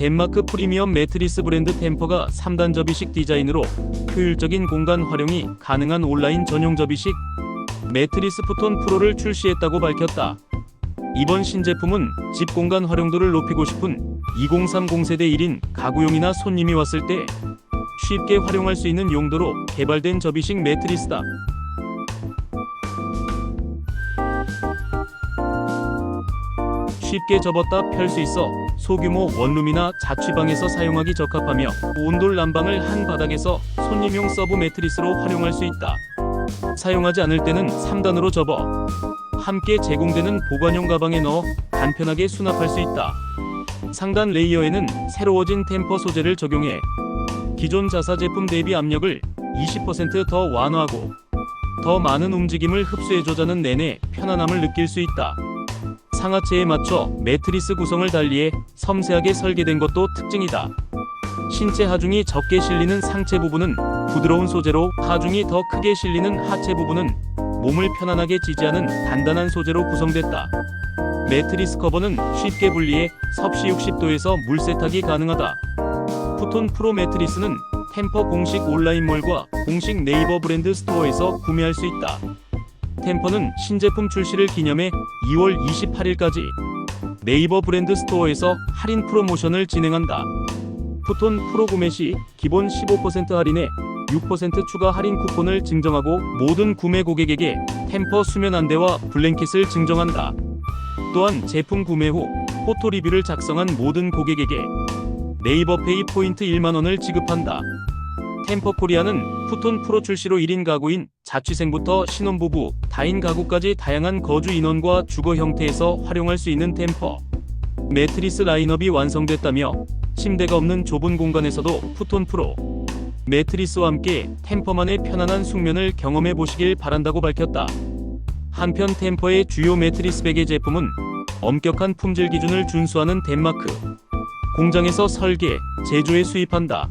덴마크 프리미엄 매트리스 브랜드 템퍼가 3단 접이식 디자인으로 효율적인 공간 활용이 가능한 온라인 전용 접이식 매트리스 푸톤 프로를 출시했다고 밝혔다. 이번 신제품은 집 공간 활용도를 높이고 싶은 2030 세대 1인 가구용이나 손님이 왔을 때 쉽게 활용할 수 있는 용도로 개발된 접이식 매트리스다. 쉽게 접었다 펼 수 있어 소규모 원룸이나 자취방에서 사용하기 적합하며 온돌 난방을 한 바닥에서 손님용 서브 매트리스로 활용할 수 있다. 사용하지 않을 때는 3단으로 접어 함께 제공되는 보관용 가방에 넣어 간편하게 수납할 수 있다. 상단 레이어에는 새로워진 템퍼 소재를 적용해 기존 자사 제품 대비 압력을 20%더 완화하고 더 많은 움직임을 흡수해줘자는 내내 편안함을 느낄 수 있다. 상하체에 맞춰 매트리스 구성을 달리해 섬세하게 설계된 것도 특징이다. 신체 하중이 적게 실리는 상체 부분은 부드러운 소재로 하중이 더 크게 실리는 하체 부분은 몸을 편안하게 지지하는 단단한 소재로 구성됐다. 매트리스 커버는 쉽게 분리해 섭씨 60도에서 물 세탁이 가능하다. 푸톤 프로 매트리스는 템퍼 공식 온라인몰과 공식 네이버 브랜드 스토어에서 구매할 수 있다. 템퍼는 신제품 출시를 기념해 2월 28일까지 네이버 브랜드 스토어에서 할인 프로모션을 진행한다. 푸톤 프로 구매 시 기본 15% 할인에 6% 추가 할인 쿠폰을 증정하고 모든 구매 고객에게 템퍼 수면 안대와 블랭킷을 증정한다. 또한 제품 구매 후 포토 리뷰를 작성한 모든 고객에게 네이버 페이 포인트 1만 원을 지급한다. 템퍼 코리아는 푸톤 프로 출시로 1인 가구인 자취생부터 신혼부부, 다인 가구까지 다양한 거주 인원과 주거 형태에서 활용할 수 있는 템퍼. 매트리스 라인업이 완성됐다며 침대가 없는 좁은 공간에서도 푸톤 프로. 매트리스와 함께 템퍼만의 편안한 숙면을 경험해 보시길 바란다고 밝혔다. 한편 템퍼의 주요 매트리스 베개 제품은 엄격한 품질 기준을 준수하는 덴마크 공장에서 설계, 제조에 수입한다.